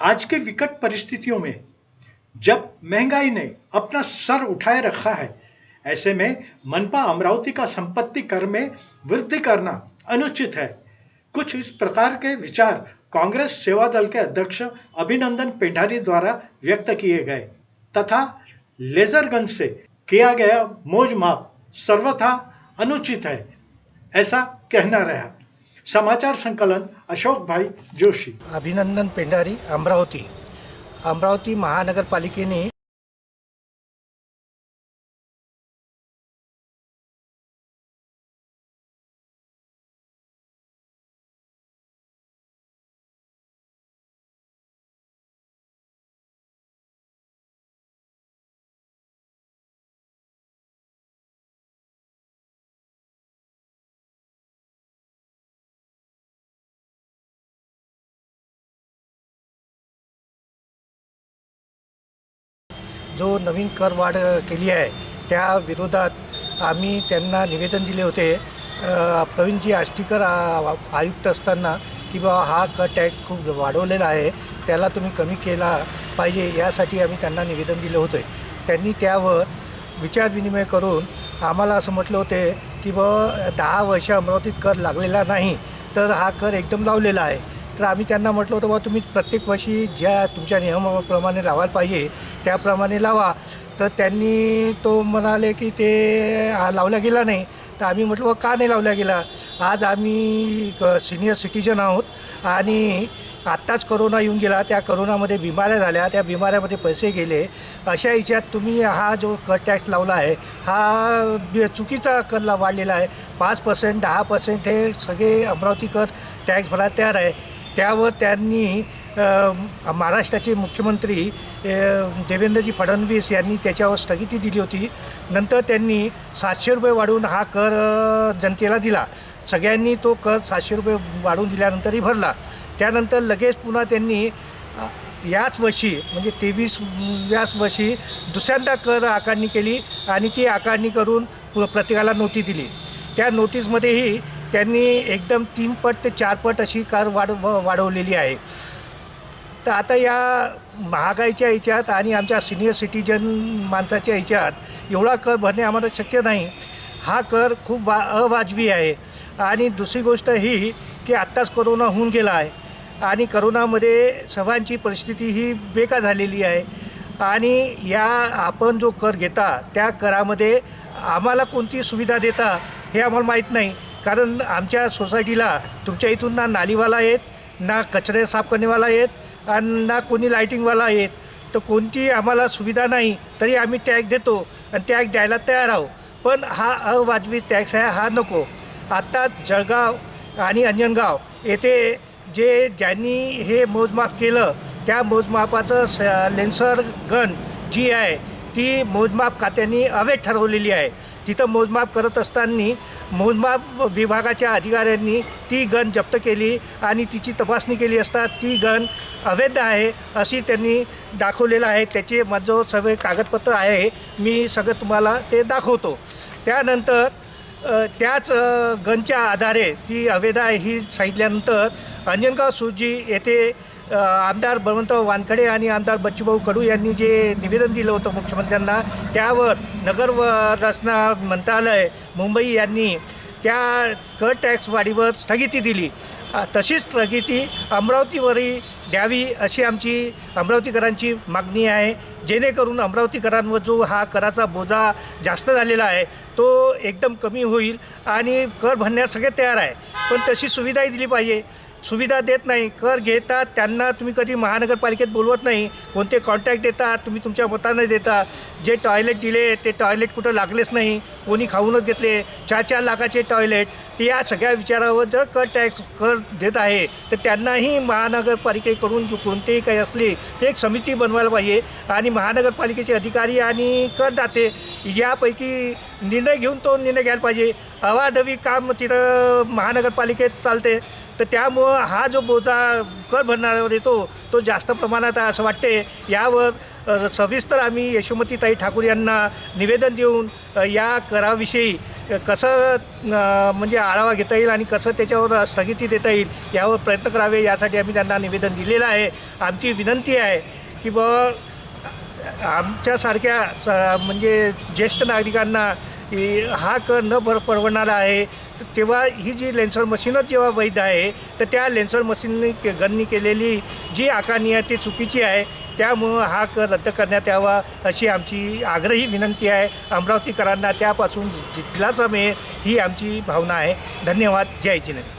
आज के विकट परिस्थितियों में जब महँगाई ने अपना सर उठाए रखा है, ऐसे में मनपा अमरावती का संपत्ति कर में वृद्धि करना अनुचित है। कुछ इस प्रकार के विचार कांग्रेस सेवा दल के अध्यक्ष अभिनंदन पेंढारी द्वारा व्यक्त किए गए तथा लेजरगंज से किया गया मोज माप सर्वथा अनुचित है, ऐसा कहना रहा। समाचार संकलन अशोक भाई जोशी। अभिनंदन पेंढारी अमरावती। अमरावती महानगरपालिकेने जो नवीन करवाढ केली आहे त्या विरोधात आम्ही त्यांना निवेदन दिले होते. प्रवीणजी आष्टीकर आयुक्त असताना की बा हा कर टॅग खूप वाढवलेला आहे त्याला तुम्ही कमी केला पाहिजे यासाठी आम्ही त्यांना निवेदन दिलं होतं. त्यांनी त्यावर विचारविनिमय करून आम्हाला असं म्हटलं होते की ब दहा वर्ष अमरावतीत कर लागलेला नाही तर हा कर एकदम लावलेला आहे. तर आम्ही त्यांना म्हटलं होतं बा तुम्ही प्रत्येक वर्षी ज्या तुमच्या नियमाप्रमाणे लावायला पाहिजे त्याप्रमाणे लावा. तर त्यांनी तो म्हणाले की ते लावला गेला नाही. तर आम्ही म्हटलं का नाही लावला गेला? आज आम्ही सिनियर सिटीजन आहोत आणि आत्ताच करोना येऊन गेला. त्या करोनामध्ये बिमाऱ्या झाल्या. त्या बिमाऱ्यामध्ये पैसे गेले. अशा याच्यात तुम्ही हा जो कर टॅक्स लावला आहे हा चुकीचा चुकीचा करला वाढलेला आहे. पाच पर्सेंट दहा पर्सेंट हे सगळे अमरावती कर टॅक्स भरायला तयार आहे. त्यावर त्यांनी महाराष्ट्राचे मुख्यमंत्री देवेंद्रजी फडणवीस यांनी त्याच्यावर स्थगिती दिली होती. नंतर त्यांनी सातशे रुपये वाढवून हा कर जनतेला दिला. सगळ्यांनी तो कर सातशे रुपये वाढवून दिल्यानंतरही भरला. त्यानंतर लगेच पुन्हा त्यांनी याच वर्षी म्हणजे तेवीस व्याच वर्षी दुसऱ्यांदा कर आकारणी केली आणि ती आकारणी करून प्रत्येकाला नोटीस दिली. त्या नोटीसमध्येही त्यांनी एकदम तीन पट ते चार पट अशी कार वाढ व- वाढवलेली आहे. तर आता या महागाईच्या ह्याच्यात आणि आमच्या सिनियर सिटीजन माणसाच्या ह्याच्यात एवढा कर भरणे आम्हाला शक्य नाही. हा कर खूप वा अवाजवी आहे. आणि दुसरी गोष्ट ही की आत्ताच करोना होऊन गेला आहे. आणि करोनामध्ये सर्वांची परिस्थिती ही बेकार झालेली आहे. आणि या आपण जो कर घेता त्या करामध्ये आम्हाला कोणती सुविधा देता हे आम्हाला माहीत नाही. कारण आमच्या सोसायटीला तुमच्या इथून ना नालीवाला येत ना कचरे साफ करणेवाला येत आणि ना कोणी लाईटिंगवाला येत तर कोणती आम्हाला सुविधा नाही तरी आम्ही टॅक्स देतो आणि टॅक्स द्यायला तयार आहोत. पण हा अवाजवी टॅक्स आहे हा नको. आत्ता जळगाव आणि अंजनगाव येथे जे ज्यांनी हे मोजमाप केलं त्या मोजमापाचं स लेन्सर गन जी आहे ती मोजमाप खात्यांनी अवैध ठरवलेली आहे. तिथं मोजमाप करत असताना मोजमाप विभागाच्या अधिकाऱ्यांनी ती गन जप्त केली आणि तिची तपासणी केली असता ती गन अवैध आहे अशी त्यांनी दाखवलेलं आहे. त्याचे माझं सगळे कागदपत्र आहे मी सगळं तुम्हाला ते दाखवतो. त्यानंतर त्याच गनच्या आधारे ती अवैध आहे ही सांगितल्यानंतर अंजनगाव सुजी येथे आमदार बळवंतराव वानखडे आणि आमदार बच्चूभाऊ कडू यांनी जे निवेदन दिलं होतं मुख्यमंत्र्यांना त्यावर नगर रचना मंत्रालय मुंबई यांनी त्या कर टॅक्स वाढीवर स्थगिती दिली. तशीच स्थगिती अमरावतीवरही द्यावी अशी आमची अमरावतीकरांची मागणी आहे. जेणेकरून अमरावतीकरांवर जो हा कराचा बोजा जास्त झालेला आहे तो एकदम कमी होईल आणि कर भरण्यास सगळे तयार आहे. पण तशी सुविधाही दिली पाहिजे. सुविधा देत नाही कर घेतात त्यांना तुम्ही कधी महानगरपालिकेत बोलवत नाही कोणते कॉन्टॅक्ट देतात तुम्ही तुमच्या मताने देता जे टॉयलेट दिले ते टॉयलेट कुठं लागलेच नाही कोणी खाऊनच घेतले चार चार लाखाचे टॉयलेट ते या सगळ्या विचारावर जर कर टॅक्स कर देत आहे तर त्यांनाही महानगरपालिकेकडून जो कोणतेही काही असले ते एक समिती बनवायला पाहिजे आणि महानगरपालिकेचे अधिकारी आणि करदाते यापैकी निर्णय घेऊन तो निर्णय घ्यायला पाहिजे. अवाधवी काम तिथं महानगरपालिकेत चालते. तर त्यामुळं हा जो बोजा कर भरणाऱ्यावर येतो तो जास्त प्रमाणात आहे असं वाटते. यावर सविस्तर आम्ही यशोमतीताई ठाकूर यांना निवेदन देऊन या कराविषयी कसं म्हणजे आढावा घेता येईल आणि कसं त्याच्यावर स्थगिती देता येईल यावर प्रयत्न करावे यासाठी आम्ही त्यांना निवेदन दिलेलं आहे. आमची विनंती आहे की बुवा आमच्यासारख्या स म्हणजे ज्येष्ठ नागरिकांना हा कर न भर परवडणारा आहे. तर तेव्हा ही जी लेन्सर मशीनच जेव्हा वैध आहे तर त्या लेन्सर मशीनने के गणनी केलेली जी आकारणी आहे ती चुकीची आहे. त्यामुळं हा कर रद्द करण्यात यावा अशी आमची आग्रही विनंती आहे. अमरावतीकरांना त्यापासून दिलासा मिळेल ही आमची भावना आहे. धन्यवाद. जय जिने